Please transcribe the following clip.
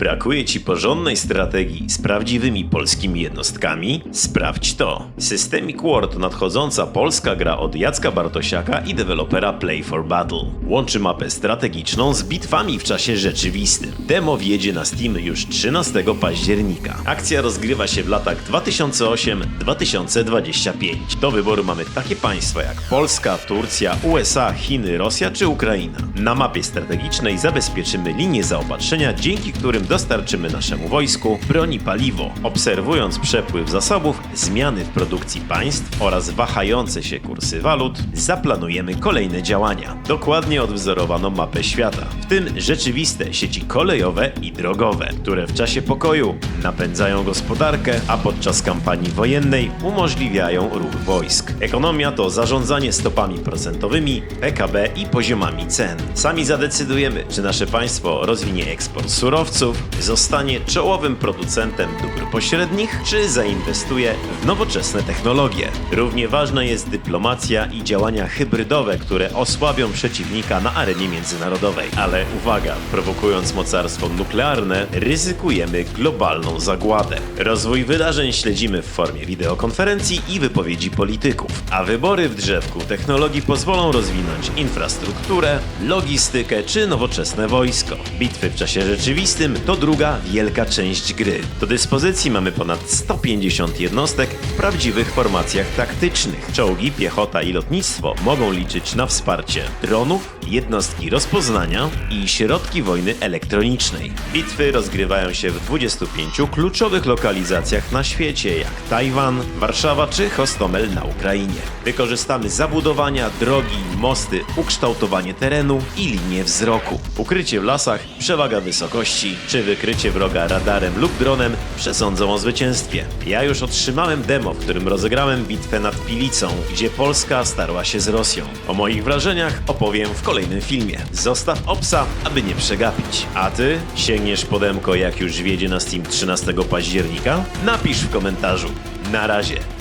Brakuje ci porządnej strategii z prawdziwymi polskimi jednostkami? Sprawdź to. Systemic War to nadchodząca polska gra od Jacka Bartosiaka i dewelopera Play for Battle. Łączy mapę strategiczną z bitwami w czasie rzeczywistym. Demo wjedzie na Steam już 13 października. Akcja rozgrywa się w latach 2008-2025. Do wyboru mamy takie państwa jak Polska, Turcja, USA, Chiny, Rosja czy Ukraina. Na mapie strategicznej zabezpieczymy linie zaopatrzenia, dzięki którym dostarczymy naszemu wojsku broń i paliwo, obserwując przepływ zasobów, zmiany w produkcji państw oraz wahające się kursy walut, zaplanujemy kolejne działania. Dokładnie odwzorowano mapę świata, w tym rzeczywiste sieci kolejowe i drogowe, które w czasie pokoju napędzają gospodarkę, a podczas kampanii wojennej umożliwiają ruch wojsk. Ekonomia to zarządzanie stopami procentowymi, PKB i poziomami cen. Sami zadecydujemy, czy nasze państwo rozwinie eksport surowców, zostanie czołowym producentem dóbr pośrednich, czy zainwestuje w nowoczesne technologie. Równie ważna jest dyplomacja i działania hybrydowe, które osłabią przeciwnika na arenie międzynarodowej. Ale uwaga, prowokując mocarstwo nuklearne, ryzykujemy globalną zagładę. Rozwój wydarzeń śledzimy w formie wideokonferencji i wypowiedzi polityków, a wybory w drzewku technologii pozwolą rozwinąć infrastrukturę, logistykę czy nowoczesne wojsko. Bitwy w czasie rzeczywistym to druga wielka część gry. Do dyspozycji mamy ponad 150 jednostek w prawdziwych formacjach taktycznych. Czołgi, piechota i lotnictwo mogą liczyć na wsparcie dronów, jednostki rozpoznania i środki wojny elektronicznej. Bitwy rozgrywają się w 25 kluczowych lokalizacjach na świecie, jak Tajwan, Warszawa czy Hostomel na Ukrainie. Wykorzystamy zabudowania, drogi, mosty, ukształtowanie terenu i linie wzroku. Ukrycie w lasach, przewaga wysokości wykrycie wroga radarem lub dronem przesądzą o zwycięstwie. Ja już otrzymałem demo, w którym rozegrałem bitwę nad Pilicą, gdzie Polska starła się z Rosją. O moich wrażeniach opowiem w kolejnym filmie. Zostaw obsa, aby nie przegapić. A ty sięgniesz podemko jak już wiedzie na Steam 13 października? Napisz w komentarzu. Na razie.